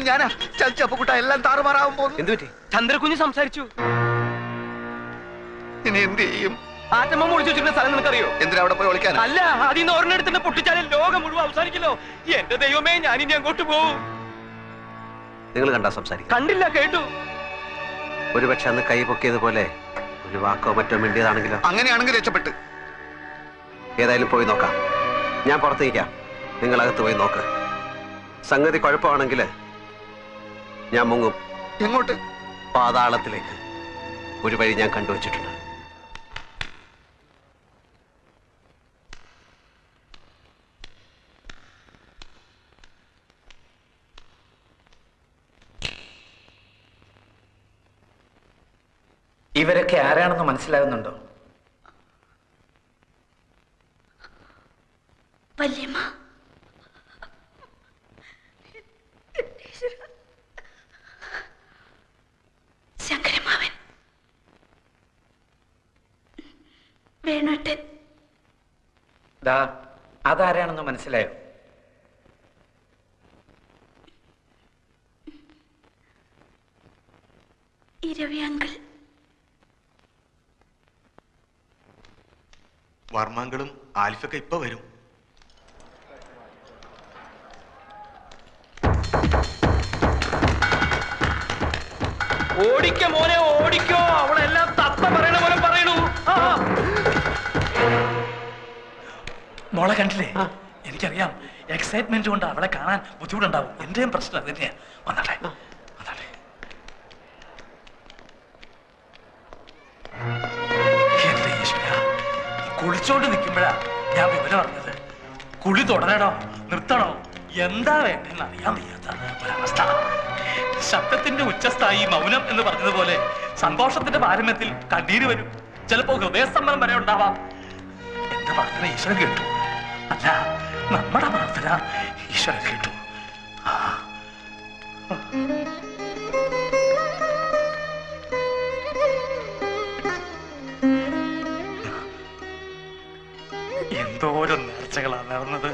ചെയ്തു ഞാനാ. ചപ്പക്കുട്ട എല്ലാം താറുമാറാവും പോകുന്നു. എന്ത് പറ്റി? ചന്ദ്രകുഞ്ഞ് സംസാരിച്ചു. ഇനി എന്ത് ചെയ്യും? ആറ്റമ്മ മുളിച്ചു വെച്ചിരുന്ന സ്ഥലം നിനക്കറിയോ? എന്തിനാ അവിടെ പോയി വിളിക്കാൻ അല്ല അതിന്ന് ഒരെണ്ണെടുത്തിന്റെ പൊട്ടിച്ചാലേ ലോകം മുഴുവൻ അവസാനിക്കല്ലോ എന്റെ ദൈവമേ ഞാൻ ഇനി അങ്ങോട്ട് പോവും. നിങ്ങൾ കണ്ടാ സംസാരിക്കും കണ്ടില്ല കേട്ടു. ഒരുപക്ഷെ അന്ന് കൈ പൊക്കിയതുപോലെ ഒരു വാക്കോ മറ്റോ മിണ്ടിയതാണെങ്കിലോ? അങ്ങനെയാണെങ്കിൽ രക്ഷപ്പെട്ട്. ഏതായാലും പോയി നോക്കാം. ഞാൻ പുറത്തേക്കാം. നിങ്ങൾ അകത്ത് പോയി നോക്ക്. സംഗതി കുഴപ്പമാണെങ്കിൽ ഞാൻ മുങ്ങും. എങ്ങോട്ട്? പാതാളത്തിലേക്ക്. ഒരു വഴി ഞാൻ കണ്ടുവച്ചിട്ടുണ്ട്. ഇവരൊക്കെ ആരാണെന്ന് മനസ്സിലാകുന്നുണ്ടോ? മനസ്സിലായോ? ഇരവി അങ്കിൾ. വർമ്മങ്ങളും ആൽഫൊക്കെ ഇപ്പൊ വരും. ഓടിക്ക മോനെ ഓടിക്കോ. അവളെല്ലാം തത്ത പറയണ പോലെ പറയണു. മോളെ കണ്ടില്ലേ? എക്സൈറ്റ്മെന്റ് കൊണ്ട് അവളെ കാണാൻ ബുദ്ധിമുട്ടുണ്ടാവും. എന്റെയും പ്രശ്നം അത് തന്നെയാ വന്നാട്ടെ. വന്നാട്ടെ. എന്റെ ഈശ്വര കുളിച്ചോണ്ട് നിൽക്കുമ്പോഴാ ഞാൻ വിവരം അറിഞ്ഞത്. കുളി തുടരണോ? നിർത്തണോ? എന്താ വേണ്ടെന്ന് അറിയാൻ വയ്യാത്ത ഒരവസ്ഥ. ശബ്ദത്തിന്റെ ഉച്ചസ്ഥായി മൗനം എന്ന് പറഞ്ഞതുപോലെ സന്തോഷത്തിന്റെ പാരമ്യത്തിൽ കണ്ണീര് വരും. ചിലപ്പോ ഹൃദയസ്തംഭനം വരെ ഉണ്ടാവാം. എന്റെ പ്രാർത്ഥന ഈശ്വരൻ കേട്ടു. അല്ല നമ്മുടെ പ്രാർത്ഥന ഈശ്വരൻ കേട്ടു. എന്തോരം നേർച്ചകളാണ് നടന്നത്.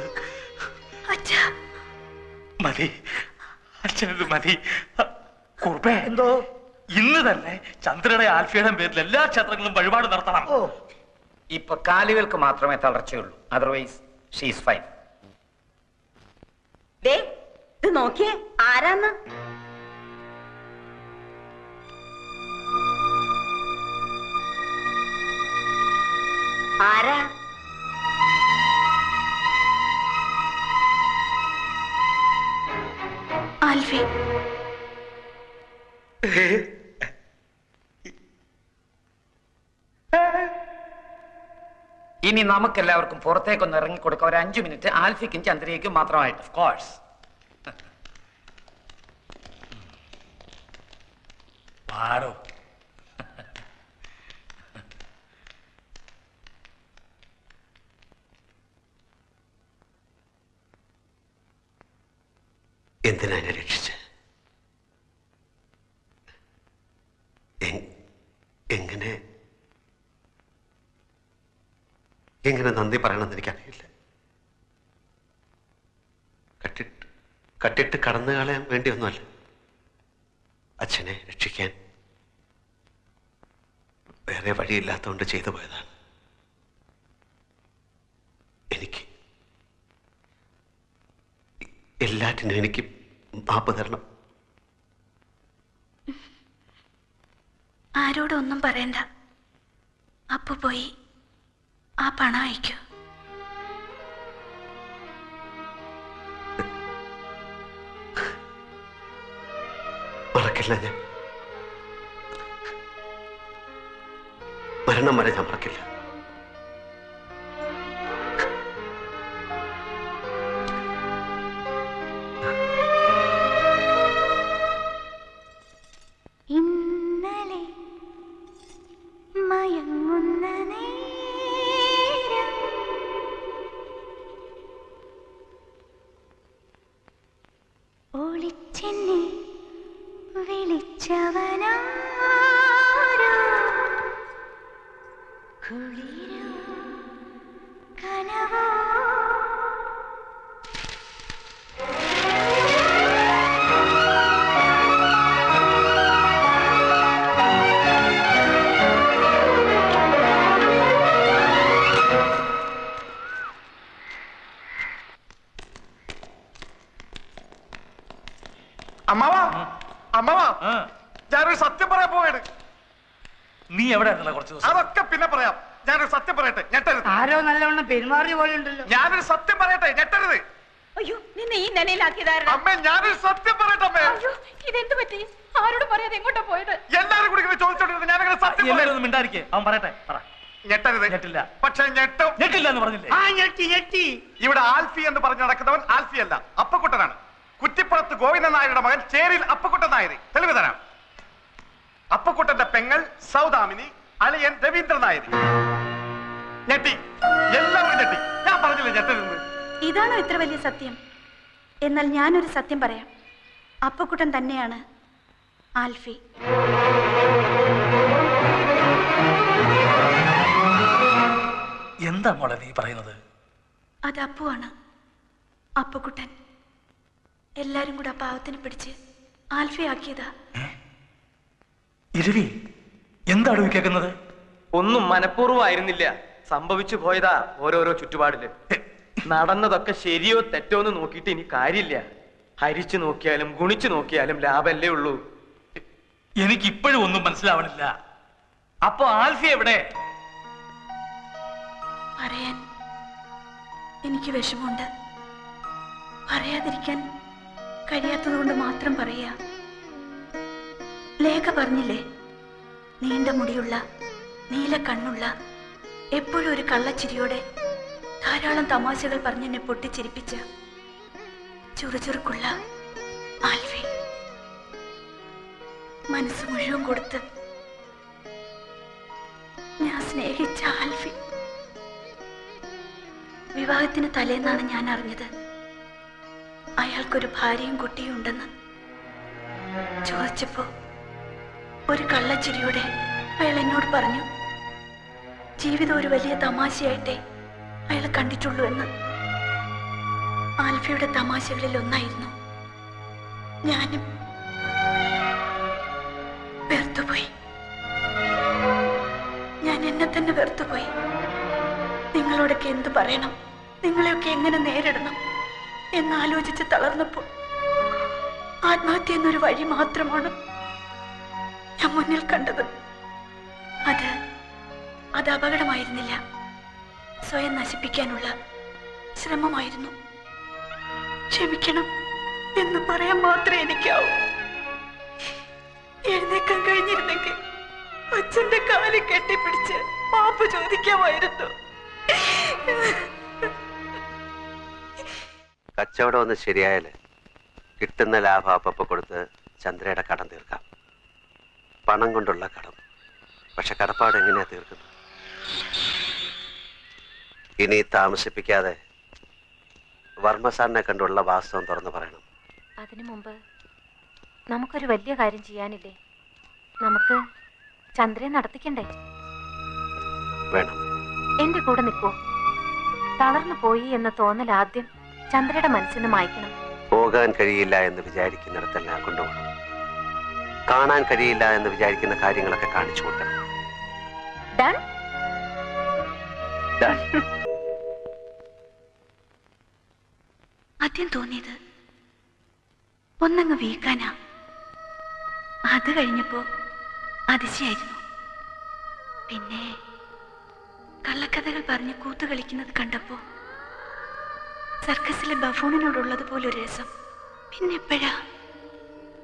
അച്ഛാ. മതി. അച്ഛനത് മതി. കുറുപ്പേ എന്തോ? ഇന്ന് തന്നെ ചന്ദ്രയുടെ ആൽഫിയുടെ പേരിൽ എല്ലാ ക്ഷേത്രങ്ങളും വഴിപാട് നടത്തണം. ഇപ്പൊ കാലുകൾക്ക് മാത്രമേ തളർച്ചയുള്ളൂ. അതർവൈസ് ഷീസ് ഫൈൻ ഇത് നോക്കിയേ ആരാന്ന്? ആരാ? ആൽഫി. ഇനി നമുക്ക് എല്ലാവർക്കും പുറത്തേക്കൊന്ന് ഇറങ്ങി കൊടുക്കാം ഒരു അഞ്ചു മിനിറ്റ് ആൽഫിക്കും ചന്ദ്രയ്ക്കും മാത്രമായിട്ട്. Of course Paro. എന്തിനാ രക്ഷിച്ചു രക്ഷിച്ച് എ- എങ്ങനെ എങ്ങനെ നന്ദി പറയണമെന്ന് എനിക്കറിയില്ല. കട്ടിട്ട് കട്ടിട്ട് കടന്നു കളയാൻ വേണ്ടിയൊന്നുമല്ല. അച്ഛനെ രക്ഷിക്കാൻ വേറെ വഴിയില്ലാത്തതുകൊണ്ട് ചെയ്തു പോയതാണ്. എനിക്ക് എല്ലാറ്റിനും എനിക്ക് മാപ്പ് തരണം. ആരോടൊന്നും പറയണ്ട. അപ്പു പോയി. ആ പണം അയക്കൂ. മറക്കില്ല ഞാൻ. മരണം വരെ ഞാൻ മറക്കില്ല. கனவோ പെരുമാറിയ പോലെ ഉണ്ടല്ലോ ഞാനൊരു സത്യം പറയട്ടെ ഞെട്ടരുത്. അയ്യോ നിന്നെ ഈ നിലയിലാക്കിയതായിരുന്നു അമ്മേ ഞാനൊരു സത്യം പറയട്ടെ അമ്മേ. അയ്യോ ഇതെന്ത് പറ്റി? ആരോട് പറയാതെ എങ്ങോട്ടാ പോയത്? എല്ലാരും കൂടി ഇങ്ങനെ ചോദിച്ചോണ്ടിരുന്നു ഞാനങ്ങനെ സത്യം എല്ലാരും പറയും ഒന്ന് മിണ്ടായിരിക്കേ അവൻ പറയട്ടെ പറ. ഞെട്ടരുത്. ഞെട്ടില്ല. പക്ഷെ ഞെട്ടും. ഞെട്ടില്ല എന്ന് പറഞ്ഞില്ലേ? ആ ഞെട്ടി ഞെട്ടി. ഇവിടെ ആൽഫി എന്ന് പറഞ്ഞ് നടക്കുന്നവൻ ആൽഫി അല്ല അപ്പക്കുട്ടനാണ്. കുറ്റിപ്പുറത്ത് ഗോവിന്ദൻ നായരുടെ മകൻ ചേരിയിൽ അപ്പക്കുട്ടൻ നായർ തെളിവ് തരാം. അപ്പക്കുട്ടന്റെ പെങ്ങൾ സൗദാമിനി അളിയൻ രവീന്ദ്രൻ നായർ ഞെട്ടി. എല്ലാവരും ഞെട്ടി. ഞാൻ പറഞ്ഞില്ല ഞെട്ടരുന്ന് ഇതാണോ ഇത്ര വലിയ സത്യം? എന്നാൽ ഞാനൊരു സത്യം പറയാം. അപ്പക്കുട്ടൻ തന്നെയാണ് ആൽഫി. എന്താ മോളെ നീ പറയുന്നത്? അത് അപ്പുവാണ്. അപ്പക്കുട്ടൻ. എല്ലാരും കൂടെ ആ പാവത്തിനെ പിടിച്ച് ആൽഫി ആക്കിയതാ. ഇരവി എന്താണ് കേൾക്കുന്നത്? ഒന്നും മനഃപൂർവമായിരുന്നില്ല സംഭവിച്ചു പോയതാ ഓരോരോ ചുറ്റുപാടിൽ. നടന്നതൊക്കെ ശരിയോ തെറ്റോ എന്ന് നോക്കിയിട്ട് ഇനി കാര്യമില്ല. ഹരിച്ചു നോക്കിയാലും ഗുണിച്ചു നോക്കിയാലും ലാഭമല്ലേ ഉള്ളൂ. എനിക്ക് ഇപ്പോഴും ഒന്നും മനസ്സിലാവണില്ല. അപ്പൊ ആൽഫി എവിടെ? പറയാൻ എനിക്ക് വിഷമമുണ്ട്. പറയാതിരിക്കാൻ കഴിയാത്തതുകൊണ്ട് മാത്രം പറയാ. ലേഖ പറഞ്ഞില്ലേ നീണ്ട മുടിയുള്ള നീല കണ്ണുള്ള എപ്പോഴും ഒരു കള്ളച്ചിരിയോടെ ധാരാളം തമാശകൾ പറഞ്ഞെന്നെ പൊട്ടിച്ചിരിപ്പിച്ച ചുറുചുറുക്കുള്ള ആൽവി. മനസ്സ് മുഴുവൻ കൊടുത്ത് ഞാൻ സ്നേഹിച്ച ആൽഫി വിവാഹത്തിന് തലേന്നാണ് ഞാൻ അറിഞ്ഞത്. അയാൾക്കൊരു ഭാര്യയും കുട്ടിയും ഉണ്ടെന്ന് ചോദിച്ചപ്പോ ഒരു കള്ളച്ചിരിയോടെ അയാൾ എന്നോട് പറഞ്ഞു ജീവിതം ഒരു വലിയ തമാശയായിട്ടേ അയാൾ കണ്ടിട്ടുള്ളൂ എന്ന്. ആൽഫയുടെ തമാശകളിൽ ഒന്നായിരുന്നു. ഞാനും വെറുത്തുപോയി. ഞാൻ എന്നെ തന്നെ വെറുത്തുപോയി. നിങ്ങളോടൊക്കെ എന്ത് പറയണം? നിങ്ങളെയൊക്കെ എങ്ങനെ നേരിടണം? എന്നാലോചിച്ച് തളർന്നപ്പോൾ ആത്മഹത്യ എന്നൊരു വഴി മാത്രമാണ് ഞാൻ മുന്നിൽ കണ്ടത്. അത് അത് അപകടമായിരുന്നില്ല. സ്വയം നശിപ്പിക്കാനുള്ള ശ്രമമായിരുന്നു. ക്ഷമിക്കണം എന്ന് പറയാൻ മാത്രമേ എനിക്കാവൂ. എഴുന്നേക്കാൻ കഴിഞ്ഞിരുന്നെങ്കിൽ അച്ഛന്റെ കാൽ കെട്ടിപ്പിടിച്ച് മാപ്പ് ചോദിക്കാമായിരുന്നു. കച്ചവടം ഒന്ന് ശരിയായാൽ കിട്ടുന്ന ലാഭം അപ്പപ്പ കൊടുത്ത് ചന്ദ്രയുടെ കടം തീർക്കാം. പണം കൊണ്ടുള്ള കടം. പക്ഷെ കടപ്പാട് എങ്ങനെയാ തീർക്കുന്നത്? ഇനി താമസിപ്പിക്കാതെ വർമ്മ സാറിനെ കണ്ടുള്ള വാസ്തവം തുറന്നു പറയണം. അതിനു മുമ്പ് നമുക്കൊരു വലിയ കാര്യം ചെയ്യാനില്ലേ? നമുക്ക് ചന്ദ്രയെ നടത്തിക്കണ്ടേ? വേണം. എന്റെ കൂടെ നിൽക്കൂ. തളർന്നു പോയി എന്ന തോന്നൽ ആദ്യം ചന്ദ്രയുടെ മനസ്സിന് മായ്ക്കണം. പോകാൻ കഴിയില്ല എന്ന് വിചാരിക്കുന്നിടത്തെല്ലാം കൊണ്ടുപോകണം. കാണാൻ കഴിയില്ല എന്ന് വിചാരിക്കുന്ന കാര്യങ്ങളൊക്കെ കാണിച്ചു കൊടുക്കണം. ഡൺ. ആദ്യം തോന്നിയത് ഒന്നങ്ങ് വീക്കാനാ. അത് കഴിഞ്ഞപ്പോ അതിശയായിരുന്നു. പിന്നെ കള്ളക്കഥകൾ പറഞ്ഞ് കൂത്ത് കളിക്കുന്നത് കണ്ടപ്പോ സർക്കസിലെ ബഫൂണിനോടുള്ളത് ഒരു രസം. പിന്നെ എപ്പോഴാ?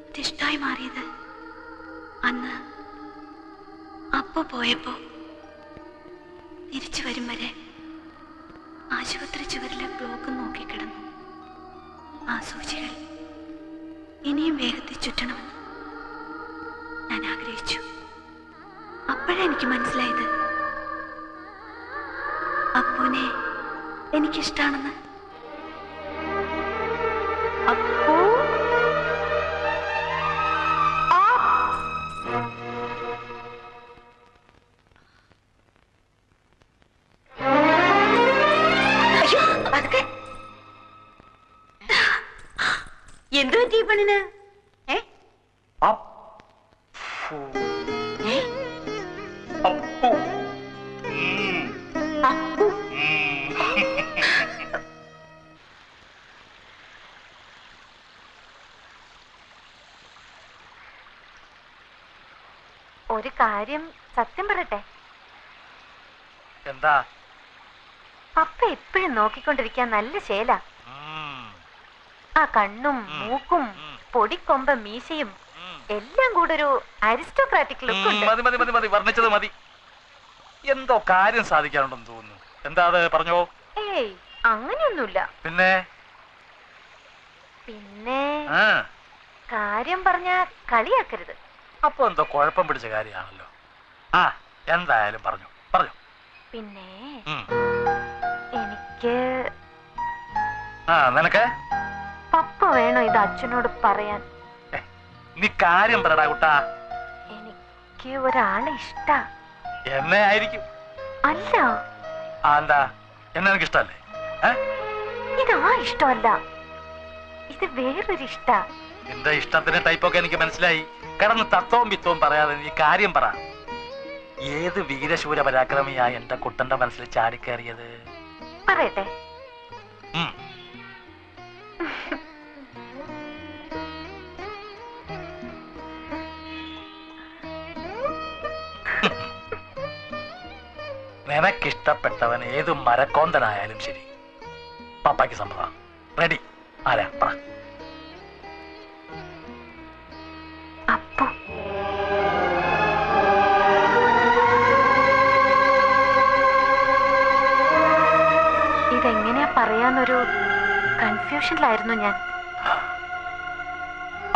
അതിഷ്ടായി മാറിയത് അന്ന്. അപ്പോ പോയപ്പോ തിരിച്ചു വരും വരെ ആശുപത്രി ചുവരിലെ ബ്ലോക്ക് നോക്കിക്കിടന്നു. ആ സൂചികൾ ഇനിയും വേഗത്തിൽ ചുറ്റണമെന്ന് ഞാൻ ആഗ്രഹിച്ചു. അപ്പോഴെനിക്ക് മനസ്സിലായത്. അപ്പൂനെ എനിക്കിഷ്ടാണെന്ന് പെണ്ണിന്? ഏ? ഒരു കാര്യം സത്യം പറയട്ടെ. എന്താ? പപ്പ എപ്പോഴും നോക്കിക്കൊണ്ടിരിക്കാൻ നല്ല ശേല. ആ കണ്ണും മൂക്കും പൊടിക്കൊമ്പ മീശയും എല്ലാം കൂടെ ഒരു അരിസ്റ്റോക്രാറ്റിക് ലുക്ക് ഉണ്ട്. മതി മതി മതി മതി. വർണിച്ചത് മതി. എന്തോ കാര്യം സാധിക്കാനുണ്ടെന്ന് തോന്നുന്നു. എന്താ അത്? പറഞ്ഞോ. ഏയ് അങ്ങനെയൊന്നുമില്ല. പിന്നെ? പിന്നെ കാര്യം പറഞ്ഞ കളിയാക്കരുത്. അപ്പൊ എന്തോ കുഴപ്പം പിടിച്ച കാര്യമാണല്ലോ. ആ എന്തായാലും പറഞ്ഞു. പറഞ്ഞു. പിന്നെ എനിക്ക് ആ നിനക്ക്? പപ്പ വേണോ ഇത് അച്ഛനോട് പറയാൻ? നീ കാര്യം പറടാ കുട്ടാ. എനിക്ക് ഒരാളെ ഇഷ്ടാ. എന്നെ ആയിരിക്കും. അല്ല. ആന്താ എന്താ? എന്നെ എനിക്ക് ഇഷ്ടല്ലേ ഇത് ആ ഇഷ്ടമല്ല. ഇത് വേറൊരു ഇഷ്ടാ. എന്റെ ഇഷ്ടത്തിന്റെ ടൈപ്പൊക്കെ എനിക്ക് മനസ്സിലായി. കടന്ന് തത്വവും പിത്തവും പറയാതെ നീ കാര്യം പറ. ഏത് വീരശൂര പരാക്രമിയാ എന്റെ കുട്ടന്റെ മനസ്സിൽ ചാടിക്കേറിയത്? പറയട്ടെ. നിനക്കിഷ്ടപ്പെട്ടവൻ ഏത് മരക്കോന്തനായാലും ശരി. പപ്പായ്ക്ക് സമ്മതം റെഡി ആരാ? പറ. ഇതെങ്ങനെയാ പറയാന്നൊരു കൺഫ്യൂഷനിലായിരുന്നു ഞാൻ.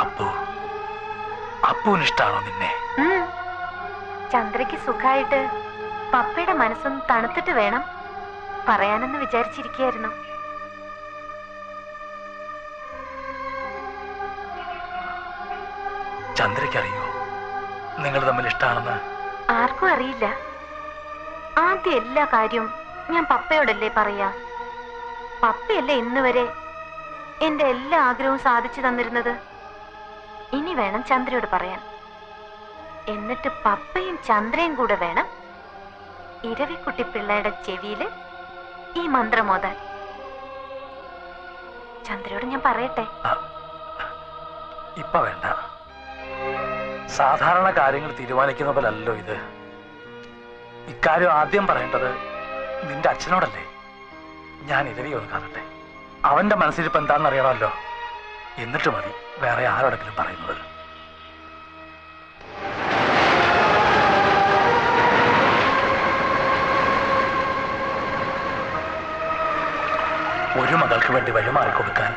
അപ്പു. അപ്പുവിന് ഇഷ്ടാണോ നിന്നെ. ചന്ദ്രയ്ക്ക് സുഖായിട്ട് പപ്പയുടെ മനസ്സൊന്ന് തണുത്തിട്ട് വേണം പറയാനെന്ന് വിചാരിച്ചിരിക്കുകയായിരുന്നു. ചന്ദ്രയ്ക്കറിയോ? നിങ്ങൾ തമ്മിൽ ഇഷ്ടാണെന്ന്? ആർക്കും അറിയില്ല. ആദ്യം എല്ലാ കാര്യവും ഞാൻ പപ്പയോടല്ലേ പറയാ? പപ്പയല്ലേ ഇന്ന് വരെ എന്റെ എല്ലാ ആഗ്രഹവും സാധിച്ചു തന്നിരുന്നത്? ഇനി വേണം ചന്ദ്രയോട് പറയാൻ. എന്നിട്ട് പപ്പയും ചന്ദ്രയും കൂടെ വേണം ഇരവിക്കുട്ടി പിള്ളയുടെ ചെവിയിൽ ഈ മന്ത്രമോതാൻ ചന്ദ്രയോട് ഞാൻ പറയട്ടെ? ഇപ്പൊ വേണ്ട. സാധാരണ കാര്യങ്ങൾ തീരുമാനിക്കുന്ന പോലല്ലോ ഇത്. ഇക്കാര്യം ആദ്യം പറയേണ്ടത് നിന്റെ അച്ഛനോടല്ലേ? ഞാൻ ഇരവി ഒന്ന് അവന്റെ മനസ്സിലിപ്പോ എന്താണെന്ന് അറിയണമല്ലോ എന്നിട്ട് മതി വേറെ ആരോടെങ്കിലും പറയുന്നത് ഒരു മകൾക്ക് വേണ്ടി വഴിമാറി കൊടുക്കാൻ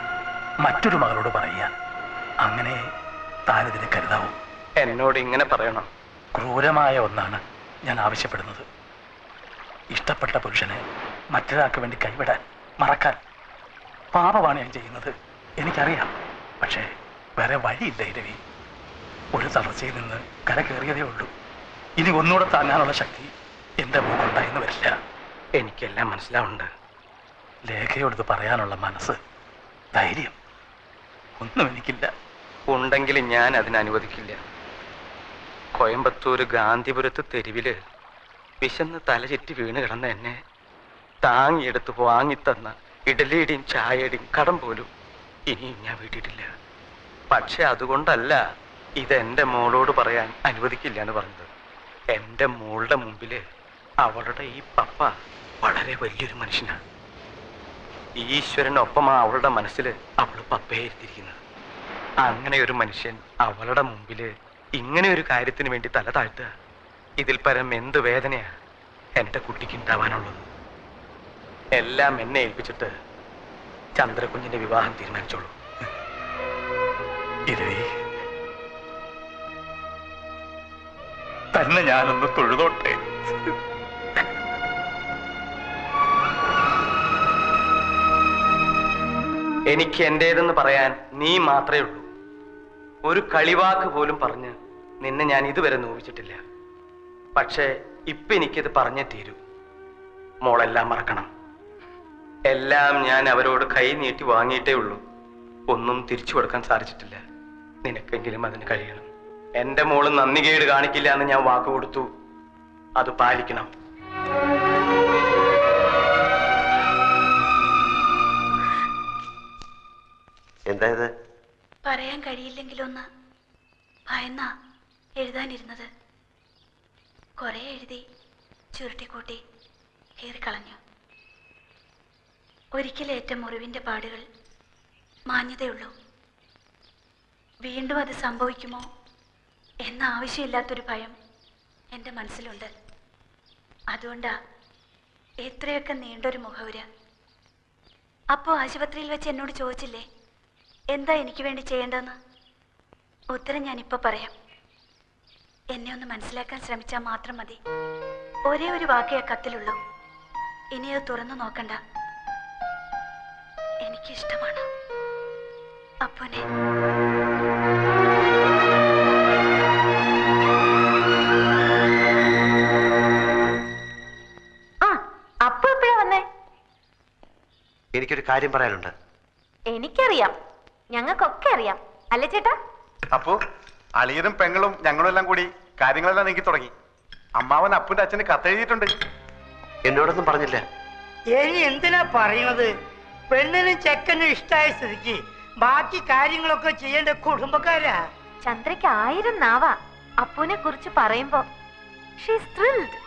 മറ്റൊരു മകളോട് പറയുക. അങ്ങനെ താനിതിനെ കരുതാവും. എന്നോട് ഇങ്ങനെ പറയണം. ക്രൂരമായ ഒന്നാണ് ഞാൻ ആവശ്യപ്പെടുന്നത്. ഇഷ്ടപ്പെട്ട പുരുഷനെ മറ്റൊരാൾക്ക് വേണ്ടി കൈവിടാൻ മറക്കാൻ പാപമാണ് ഞാൻ ചെയ്യുന്നത്. എനിക്കറിയാം. പക്ഷേ വേറെ വഴിയില്ല ഇരവി ഒരു തളർച്ചയിൽ നിന്ന് കര കയറിയതേ ഉള്ളൂ. ഇനി ഒന്നുകൂടെ താങ്ങാനുള്ള ശക്തി എന്റെ മുഖമുണ്ടായെന്ന് വരില്ല. എനിക്കെല്ലാം മനസ്സിലാവുന്നുണ്ട്. ലേഖയോടത് പറയാനുള്ള മനസ്സ്. ധൈര്യം. ഒന്നും എനിക്കില്ല. ഉണ്ടെങ്കിൽ ഞാൻ അതിന് അനുവദിക്കില്ല. കോയമ്പത്തൂർ ഗാന്ധിപുരത്ത് തെരുവിൽ വിശന്ന് തലചുറ്റി വീണ് കിടന്ന എന്നെ താങ്ങിയെടുത്ത് വാങ്ങിത്തന്ന ഇഡലിയുടെയും ചായയുടെയും കടം പോലും ഇനിയും ഞാൻ വീട്ടിട്ടില്ല. പക്ഷെ അതുകൊണ്ടല്ല ഇതെന്റെ മോളോട് പറയാൻ അനുവദിക്കില്ല എന്ന് പറഞ്ഞത്. എന്റെ മോളുടെ മുമ്പിൽ അവളുടെ ഈ പപ്പ വളരെ വലിയൊരു മനുഷ്യനാണ്. ഈശ്വരനൊപ്പമാ അവളുടെ മനസ്സിൽ അവൾ പപ്പയെ ഇരുത്തിയിരിക്കുന്നത് അങ്ങനെ ഒരു മനുഷ്യൻ അവളുടെ മുമ്പിൽ ഇങ്ങനെ ഒരു കാര്യത്തിന് വേണ്ടി തല താഴ്ത്തുക ഇതിൽ പരം എന്ത് വേദനയാണ് എന്റെ കുട്ടിക്ക് ഉണ്ടാവാനുള്ളത്. എല്ലാം എന്നെ ഏൽപ്പിച്ചിട്ട് ചന്ദ്രകുഞ്ഞിന്റെ വിവാഹം തീരുമാനിച്ചോളൂ. ഇരവി തന്നെ ഞാനൊന്ന് തൊഴുതോട്ടെ. എനിക്ക് എന്റേതെന്ന് പറയാൻ നീ മാത്രമേ ഉള്ളൂ. ഒരു കളിവാക്ക് പോലും പറഞ്ഞ് നിന്നെ ഞാൻ ഇതുവരെ നോവിച്ചിട്ടില്ല. പക്ഷേ ഇപ്പൊ എനിക്കിത് പറഞ്ഞേ തീരൂ. മോളെല്ലാം മറക്കണം. എല്ലാം ഞാൻ അവരോട് കൈ നീട്ടി വാങ്ങിയിട്ടേ ഉള്ളൂ. ഒന്നും തിരിച്ചു കൊടുക്കാൻ സാധിച്ചിട്ടില്ല. നിനക്കെങ്കിലും അതിന് കഴിയണം. എന്റെ മോൾ നന്ദികേട് കാണിക്കില്ല എന്ന് ഞാൻ വാക്ക് കൊടുത്തു. അത് പാലിക്കണം. എന്താ ഇത് പറയാൻ കഴിയില്ലെങ്കിലൊന്ന് ഭയന്ന എഴുതാനിരുന്നത്. കുറെ എഴുതി ചുരുട്ടിക്കൂട്ടി കീറിക്കളഞ്ഞു. ഒരിക്കലേറ്റ മുറിവിന്റെ പാടുകൾ മാന്യതയുള്ളൂ. വീണ്ടും അത് സംഭവിക്കുമോ എന്ന ആവശ്യമില്ലാത്തൊരു ഭയം എന്റെ മനസ്സിലുണ്ട്. അതുകൊണ്ടാ എത്രയൊക്കെ നീണ്ടൊരു മുഖവുര. അപ്പോൾ ആശുപത്രിയിൽ വെച്ച് എന്നോട് ചോദിച്ചില്ലേ? എന്താ എനിക്ക് വേണ്ടി ചെയ്യേണ്ടതെന്ന്? ഉത്തരം ഞാനിപ്പോ പറയാം. എന്നെ ഒന്ന് മനസ്സിലാക്കാൻ ശ്രമിച്ചാൽ മാത്രം മതി. ഒരേ ഒരു വാക്കേ ആ കത്തിലുള്ളൂ. ഇനി അത് തുറന്നു നോക്കണ്ട. എനിക്കിഷ്ടമാണ്. അപ്പനെ. ആ അപ്പു എപ്പോഴാ വന്നേ? എനിക്കൊരു കാര്യം പറയാനുണ്ട്. എനിക്കറിയാം. ഞങ്ങൾക്കൊക്കെ അറിയാം. അല്ലേ ചേട്ടാ? അപ്പോ അളിയനും പെങ്ങളും ഞങ്ങളും എല്ലാം കൂടി കാര്യങ്ങളെല്ലാം നീക്കി തുടങ്ങി. അമ്മാവൻ അപ്പുന്റെ അച്ഛന് കത്തെഴുതിയിട്ടുണ്ട്. എന്നോടൊന്നും പറഞ്ഞില്ല. ഇനി എന്തിനാ പറയുന്നത്? പെണ്ണിനും ചെക്കനും ഇഷ്ടായ സ്ഥിതിക്ക് ബാക്കി കാര്യങ്ങളൊക്കെ ചെയ്യേണ്ട കുടുംബക്കാരാ. ചന്ദ്രയ്ക്ക് ആയിരം നാവാ. അപ്പുവിനെ കുറിച്ച് പറയുമ്പോ ഷീസ് ത്രിൽഡ്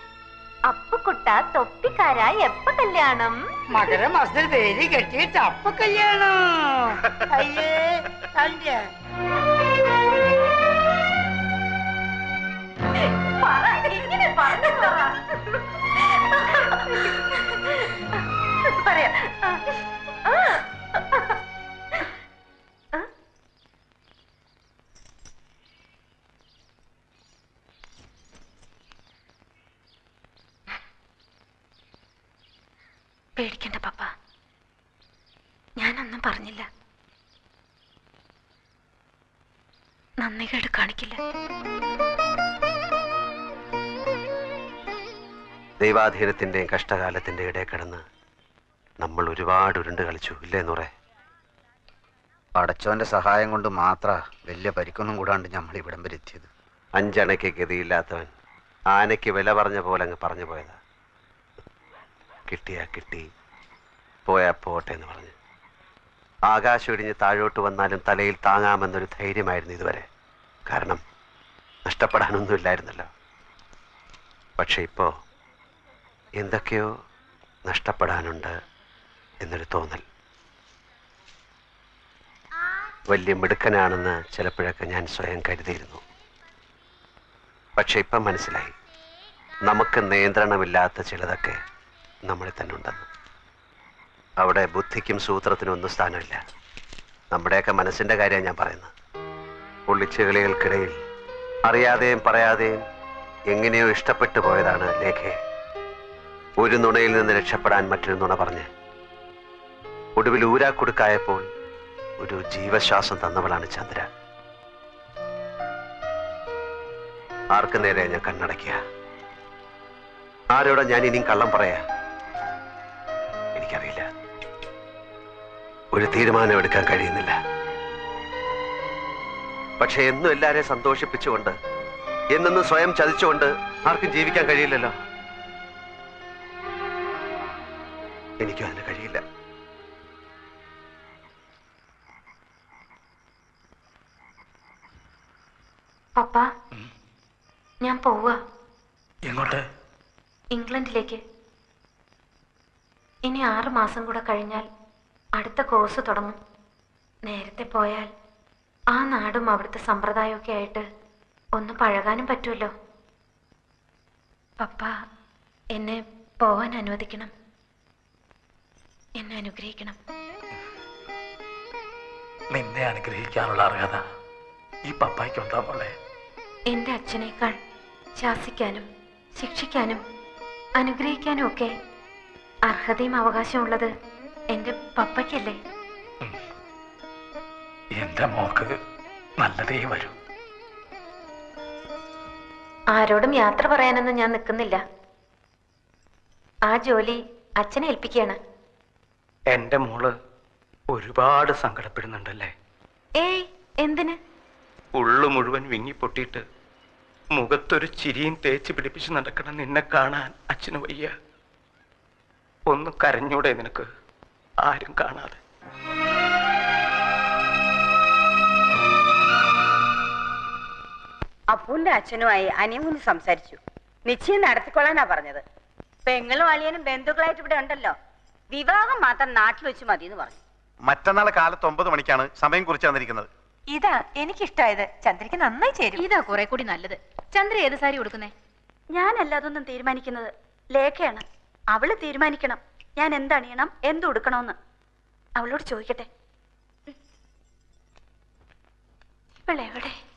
അപ്പുക്കുട്ട തൊപ്പിക്കാരായി എപ്പ കല്യാണം? മകര മാസത്തിൽ പേര് കെട്ടിയിട്ട് അപ്പ കല്യാണം. അയ്യേ പറ. പറയാം. പേടിക്കണ്ട പപ്പ. ഞാനൊന്നും പറഞ്ഞില്ല. നന്ദി കേട് കാണിക്കില്ല. ദൈവാധീനത്തിന്റെയും കഷ്ടകാലത്തിന്റെ ഇടയിൽ കിടന്ന് നമ്മൾ ഒരുപാട് ഉരുണ്ട് കളിച്ചു ഇല്ലേ നുറേ? പടച്ചോന്റെ സഹായം കൊണ്ട് മാത്ര വലിയ പരിക്കൊന്നും കൂടാണ്ട് നമ്മൾ ഇവിടം വരെ എത്തിയത്. അഞ്ചണയ്ക്ക് ഗതിയില്ലാത്തവൻ ആനയ്ക്ക് വില പറഞ്ഞ പോലെ അങ്ങ് പറഞ്ഞു പോയതാ. കിട്ടിയാ കിട്ടി. പോയാ പോട്ടെ എന്ന് പറഞ്ഞു. ആകാശം ഇടിഞ്ഞ് താഴോട്ട് വന്നാലും തലയിൽ താങ്ങാമെന്നൊരു ധൈര്യമായിരുന്നു ഇതുവരെ. കാരണം നഷ്ടപ്പെടാനൊന്നും ഇല്ലായിരുന്നല്ലോ. പക്ഷെ ഇപ്പോ എന്തൊക്കെയോ നഷ്ടപ്പെടാനുണ്ട് എന്നൊരു തോന്നൽ. വലിയ മിടുക്കനാണെന്ന് ചിലപ്പോഴൊക്കെ ഞാൻ സ്വയം കരുതിയിരുന്നു. പക്ഷെ ഇപ്പം മനസ്സിലായി. നമുക്ക് നിയന്ത്രണമില്ലാത്ത ചിലതൊക്കെ നമ്മളിൽ തന്നെ ഉണ്ടെന്ന്. അവിടെ ബുദ്ധിക്കും സൂത്രത്തിനും ഒന്നും സ്ഥാനമില്ല. നമ്മുടെയൊക്കെ മനസ്സിന്റെ കാര്യമാണ് ഞാൻ പറയുന്നത്. ഒളിച്ചുകളികൾക്കിടയിൽ അറിയാതെയും പറയാതെയും എങ്ങനെയോ ഇഷ്ടപ്പെട്ടു പോയതാണ് ലേഖയെ. ഒരു നുണയിൽ നിന്ന് രക്ഷപ്പെടാൻ മറ്റൊരു നുണ പറഞ്ഞ്. ഒടുവിൽ ഊരാക്കുടുക്കായപ്പോൾ ഒരു ജീവശ്വാസം തന്നവളാണ് ചന്ദ്ര. ആർക്കു നേരെ ഞാൻ കണ്ണടയ്ക്കുക? ആരോടാ ഞാൻ ഇനിയും കള്ളം പറയാ? എനിക്കറിയില്ല. ഒരു തീരുമാനം എടുക്കാൻ കഴിയുന്നില്ല. പക്ഷെ എന്നും എല്ലാരെയും സന്തോഷിപ്പിച്ചുകൊണ്ട് എന്നെന്നും സ്വയം ചതിച്ചുകൊണ്ട് ആർക്കും ജീവിക്കാൻ കഴിയില്ലല്ലോ. എനിക്കും അതിന് കഴിയില്ല. പപ്പ ഞാൻ പോവാ. എങ്ങോട്ട്? ഇംഗ്ലണ്ടിലേക്ക്. ഇനി ആറ് മാസം കൂടെ കഴിഞ്ഞാൽ അടുത്ത കോഴ്സ് തുടങ്ങും. നേരത്തെ പോയാൽ ആ നാടും അവിടുത്തെ സമ്പ്രദായമൊക്കെ ആയിട്ട് ഒന്ന് പഴകാനും പറ്റുമല്ലോ. പപ്പ എന്നെ പോവാൻ അനുവദിക്കണം. എന്നെ അനുഗ്രഹിക്കണം. നിന്നെ അനുഗ്രഹിക്കാനുള്ള അർഹത ഈ പപ്പായ്ക്ക് ഉണ്ടാവുള്ളേ എന്റെ അച്ഛനേക്കാൾ ശാസിക്കാനും ശിക്ഷിക്കാനും അനുഗ്രഹിക്കാനും ഒക്കെ അർഹതയും അവകാശമുള്ളത് എന്റെ പപ്പയ്ക്കല്ലേ? എന്റെ മോക്ക് നല്ലതേ വരൂ. ആരോടും യാത്ര പറയാനൊന്നും ഞാൻ നിൽക്കുന്നില്ല. ആ ജോലി അച്ഛനെ ഏൽപ്പിക്കുകയാണ്. എന്റെ മോൾ ഒരുപാട് സങ്കടപ്പെടുന്നുണ്ടല്ലേ? ഏയ് എന്തിന്? ഉള്ളു മുഴുവൻ വിങ്ങിപ്പൊട്ടിയിട്ട് മുഖത്തൊരു ചിരിയും തേച്ച് പിടിപ്പിച്ച് നടക്കണം നിന്നെ കാണാൻ അച്ഛന് വയ്യ. ഒന്ന് കരഞ്ഞൂടെ നിനക്ക്. ആരും കാണാതെ. അപ്പുവിന്റെ അച്ഛനുമായി അനിയമുന്ന് സംസാരിച്ചു. നിശ്ചയം നടത്തിക്കൊള്ളാനാ പറഞ്ഞത്. പെങ്ങളും അളിയനും ബന്ധുക്കളായിട്ട് ഇവിടെ ഉണ്ടല്ലോ. വിവാഹം മാത്രം നാട്ടിൽ വെച്ച് മതി എന്ന് പറഞ്ഞു. മറ്റന്നാൾ കാലത്ത് ഒമ്പത് മണിക്കാണ് സമയം കുറിച്ച് തന്നിരിക്കുന്നത്. ഇതാ എനിക്കിഷ്ടായത്. ചന്ദ്രയ്ക്ക് നന്നായി ചേരും. ഇതാ കുറെ കൂടി നല്ലത്. ചന്ദ്ര ഏത് സാരി കൊടുക്കുന്നേ ഞാനല്ല അതൊന്നും തീരുമാനിക്കുന്നത്. ലേഖയാണ്. അവൾ തീരുമാനിക്കണം. ഞാൻ എന്തണിയണം എന്ത് ഉടുക്കണമെന്ന്? അവളോട് ചോദിക്കട്ടെ. ഇവളെവിടെ?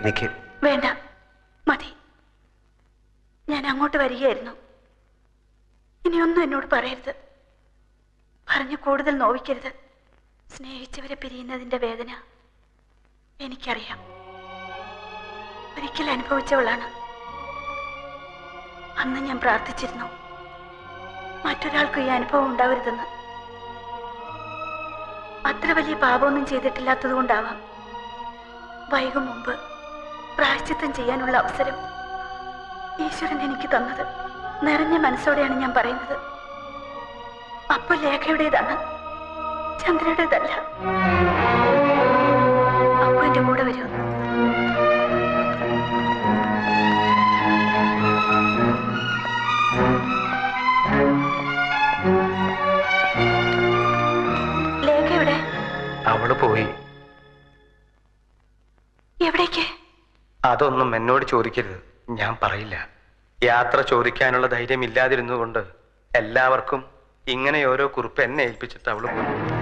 എനിക്ക് വേണ്ട. മതി. ഞാൻ അങ്ങോട്ട് വരികയായിരുന്നു. ഇനിയൊന്നും എന്നോട് പറയരുത്. പറഞ്ഞു കൂടുതൽ നോവിക്കരുത്. സ്നേഹിച്ചവരെ പിരിയുന്നതിന്റെ വേദന എനിക്കറിയാം. ഒരിക്കൽ അനുഭവിച്ചവളാണ്. അന്ന് ഞാൻ പ്രാർത്ഥിച്ചിരുന്നു. മറ്റൊരാൾക്ക് ഈ അനുഭവം ഉണ്ടാവരുതെന്ന്. അത്ര വലിയ പാപമൊന്നും ചെയ്തിട്ടില്ലാത്തത് കൊണ്ടാവാം വൈകും മുമ്പ് പ്രായശ്ചിത്തം ചെയ്യാനുള്ള അവസരം ഈശ്വരൻ എനിക്ക് തന്നത്. നിറഞ്ഞ മനസ്സോടെയാണ് ഞാൻ പറയുന്നത്. അപ്പൊ ലേഖയുടേതാണ് ചന്ദ്രയുടേതല്ല. അപ്പൊ എന്റെ കൂടെ വരൂ അതൊന്നും എന്നോട് ചോദിക്കരുത്. ഞാൻ പറയില്ല. യാത്ര ചോദിക്കാനുള്ള ധൈര്യം ഇല്ലാതിരുന്നുകൊണ്ട് എല്ലാവർക്കും ഇങ്ങനെ ഓരോ കുറിപ്പ് എന്നെ ഏൽപ്പിച്ചിട്ട് അവൾ പോയി.